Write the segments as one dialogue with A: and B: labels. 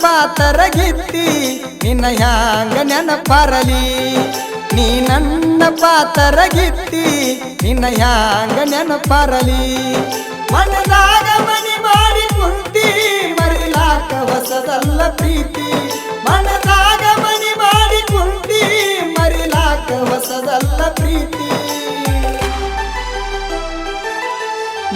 A: ಪಾತರಗಿತ್ತಿ ನಿನ್ನ ಹ್ಯಾಂಗ ನೆನಪರಲಿ. ನೀ ನನ್ನ ಪಾತರಗಿತ್ತಿ ನಿನ್ನ ಹ್ಯಾಂಗ ನೆನಪರಲಿ. ಮನದಾಗ ಮನಿ ಮಾಡಿ ಕುಂತಿ, ಮರಿಲಾಕ ಹೊಸದಲ್ಲ ಪ್ರೀತಿ. ಮನದಾಗ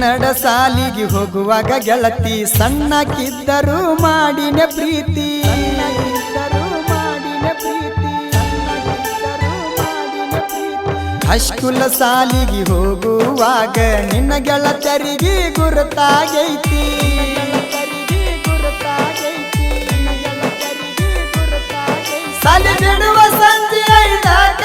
A: ಕನ್ನಡ ಸಾಲಿಗೆ ಹೋಗುವಾಗ ಗೆಳತಿ ಸಣ್ಣಕ್ಕಿದ್ದರೂ ಮಾಡಿನ ಪ್ರೀತಿ. ಹಶ್ಕುಲ ಸಾಲಿಗೆ ಹೋಗುವಾಗ ನಿನ್ನ ಗೆಳತರಿಗೆ ಗುರುತಾಗೈತಿ. ಸಾಲಿ ಬಿಡುವ ಸಂಜೆ ಐದಾಗ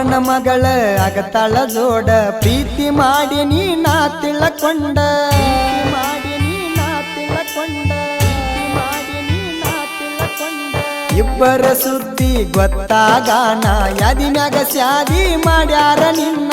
A: ಮಾವನ ಮಗಳ ಅಗತಳ ಜೋಡ, ಪ್ರೀತಿ ಮಾಡಿ ನೀ ನಾ ತಿಳಕೊಂಡ ಮಾಡಿ ನಾ ತಿಳಕೊಂಡ. ಮಾಡಿ ನೀ ಇಬ್ಬರ ಸುದ್ದಿ ಗೊತ್ತಾಗಾನ ಯಾದಿನ್ಯಾಗ ಸ್ಯಾದಿ ಮಾಡ್ಯಾರ ನಿನ್ನ.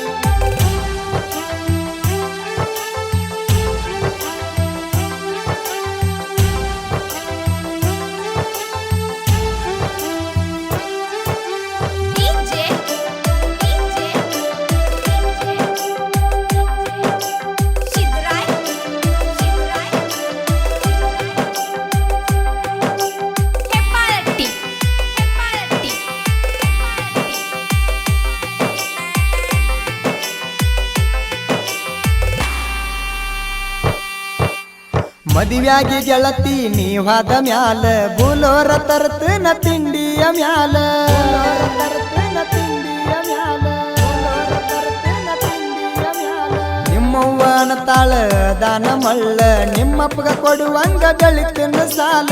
A: ಮದುವ್ಯಾಗಿ ಗೆಳತಿ ನೀವಾದ ಮ್ಯಾಲ. ಬುಲೋರ ತರ್ತನ ತಿಂಡಿಯ ಮ್ಯಾಲ. ನಿಮ್ಮವ್ವನ ತಾಳ ದಾನ ಮಳ್ಳ, ನಿಮ್ಮಪ್ಪಗ ಕೊಡುವಂಗ ಬೆಳಿತಿನ ಸಾಲ.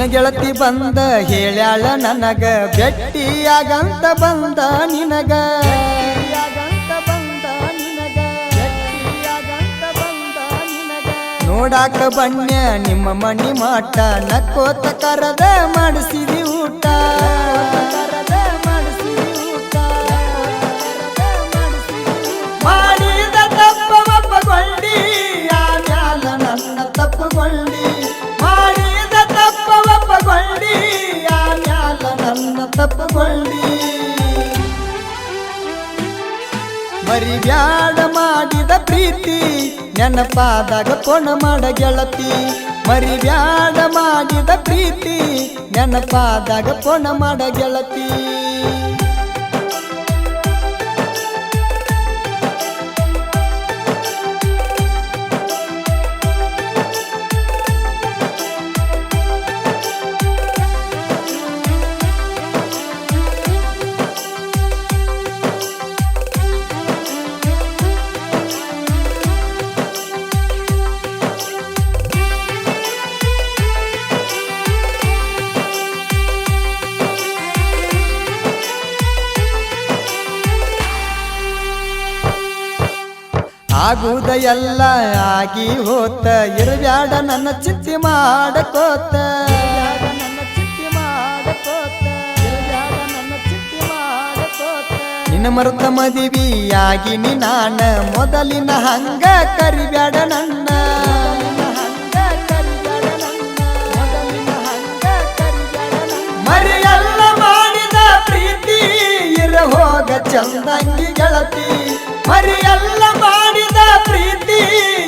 A: ನಿನ್ನ ಗೆಳತಿ ಬಂದ ಹೇಳ್ಯಾಳ ನನಗ ಬೆಟ್ಟಿಯಾಗಂತ ಬಂದ ನಿನಗ. ನೋಡಾಕ ಬಣ್ಣ ನಿಮ್ಮ ಮಣಿ ಮಾಟ ನಕ್ಕೋತ ಕರದ ಮಾಡಿಸಿದಿ ಊಟ. ನನ್ನ ಮರಿ ಮರಿಬ್ಯಾಡ ಮಾಡಿದ ಪ್ರೀತಿ ನೆನಪಾದಾಗ ಪೊಣ ಮಾಡ ಗೆಳತಿ. ಮರಿಬ್ಯಾಡ ಮಾಡಿದ ಪ್ರೀತಿ ನೆನಪಾದಾಗ ಪೊಣ ಮಾಡ ಗೆಳತಿ. ಆಗುದ ಎಲ್ಲ ಆಗಿ ಹೋತ. ಇರಬ್ಯಾಡ ನನ್ನ ಚಿತ್ತಿ ಮಾಡಕೋತ. ನಿನ್ನ ಮರುತ ಮದಿವಿಯಾಗಿ ನೀ ನಾನ ಮೊದಲಿನ ಹಂಗ ಕರಿಬ್ಯಾಡ ನನ್ನ. ಹೋಗ ಚಂದಂಗಿ ಗೆಳತಿ, ಮರಿಯಲ್ಲ ಮಾಡಿದ ಪ್ರೀತಿ,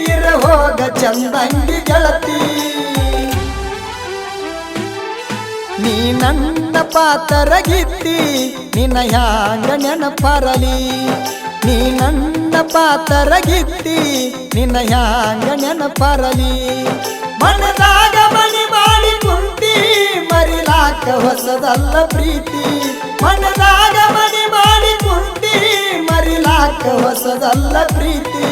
A: ಇರ ಹೋಗ ಚಂದಂಗಿ ಗೆಳತಿ. ನೀ ನನ್ನ ಪಾತರಗಿತ್ತಿ, ನಿನ್ನ ಹ್ಯಾಂಗ ನೆನಪರಲಿ. ನೀ ನನ್ನ ಪಾತರಗಿತ್ತಿ, ನಿನ್ನ ಹ್ಯಾಂಗ ನೆನಪರಲಿ. ಮನದಾಗ ಮನಿ ಮಾಡಿ ಕುಂತಿ, ಮರಿಲಾಕ ಹೊಸದಲ್ಲ ಪ್ರೀತಿ. ಮನದಾಗ ಮನೆ ಮಾಡಿ ಕುಂತಿ ಮರಿಲಾಕ ಹೊಸದಲ್ಲ ಪ್ರೀತಿ.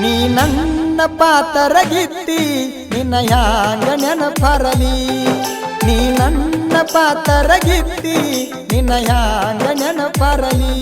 A: ನೀ ನನ್ನ ಪಾತರಗಿತ್ತಿ, ನಿನ್ನ ಯಾಂಗ ನೆನಪರಲಿ. ನೀ ನನ್ನ ಪಾತರಗಿತ್ತಿ, ನಿನ್ನ ಯಾಂಗ ನೆನಪರಲಿ.